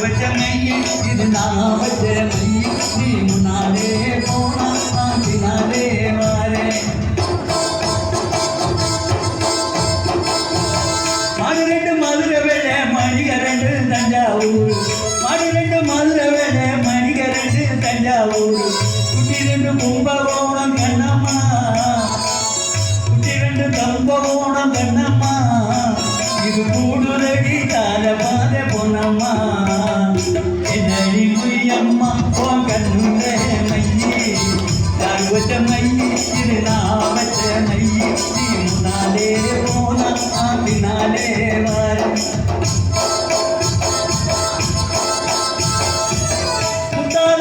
வச்ச இது நான் வச்ச நீ முன்னாலே போனா நான் பின்னாலே வாரேன் மாடு ரெண்டு மதுரை வேலை மணிக ரெண்டு தஞ்சாவூர். மாடு ரெண்டு மதுரை வேலை மணிக ரெண்டு தஞ்சாவூர். யார் வச்ச மையே இது நான் வச்ச மையே நீ முன்னாலே போனா நான் பின்னாலே வரேன் குத்தால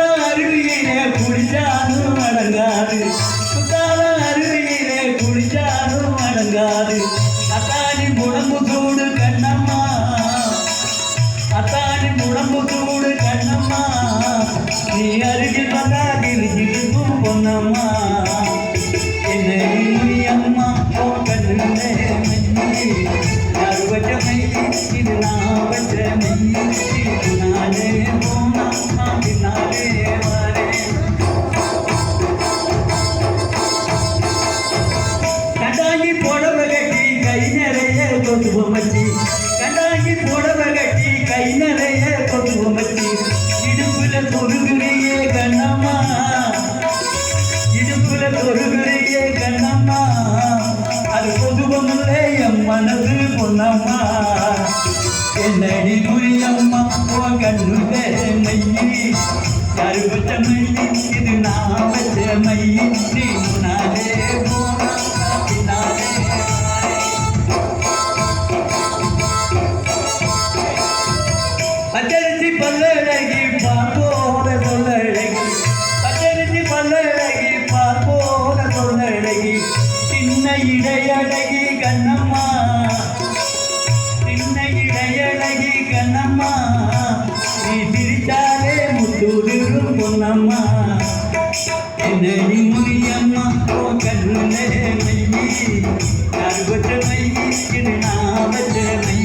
கொண்டு மச்சி கண்டாங்கி புடவை கட்டி கை நிறைய கொண்டு மச்சி இடுப்புல தொழுகிறியே கண்ணம்மா. இடுப்புல தொழுகிறியே கண்ணம்மா. அது பொதுவமுல்ல என் மனது பொன்னம்மா. என்னடி புரியம்மா ஓ கண்ணுலே மையி கருப்பு வச்ச இது நான் வச்ச பல்லழகி பார்ப்போட சொல்லழகி பச்சரிசி பல்லழகி பார்ப்போட சொல்லழகி சின்ன இடையழகி கண்ணம்மா. சின்ன இடையழகி கண்ணம்மா. நீ சிரித்தாலே முத்துதிரும் பொன்னம்மா. என்னடி முனியம்மா ஓ கண்ணுலே மையி யார் வச்ச மையி நான் வச்ச மையி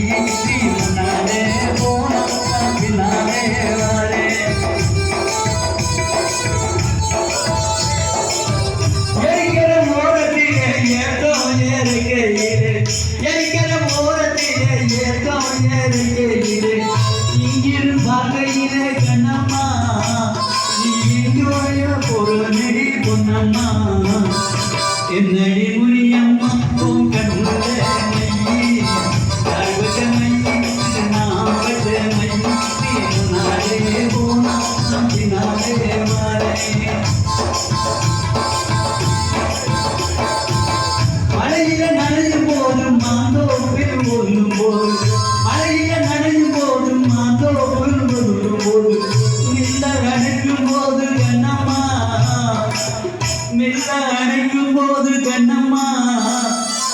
பொருளடி பொன்னம்மா என்னடி முனியம்மா உன் கண்ணுல மையி யார்வச்ச மையி இது நான் வச்ச மையி நீ முன்னாலே போனா நான்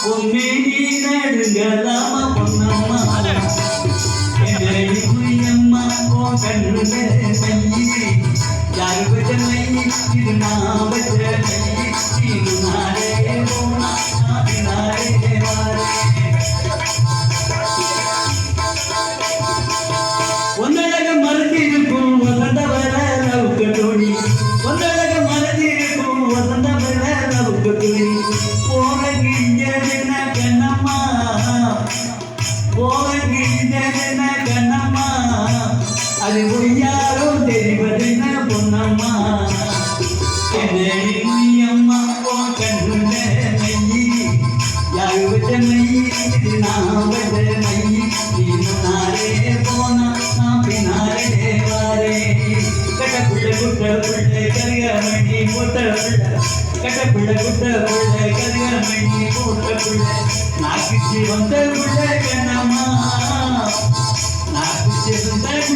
உண்மை நடுங்கலாமா பொன்னம்மா. என்னை புரியம்மா கண்ணுல இது நான் அது பொய்யாரோ தெரிவதென்ன பொன்னம்மா. என்னடி புரியம்மா போ கண்ணுல மையி யாரு வச்ச மையி நான் வச்ச மையி நீ முன்னாலே போனா நான் பின்னாலே வாரே கட்ட புள்ள குட்ட புள்ள கரிய கருகமணி போட்ட புள்ள. கட்ட புள்ள குட்ட புள்ள கரிய கருகமணி போட்ட புள்ள. நாக்குச்சி வந்த புள்ள கண்ணம்மா.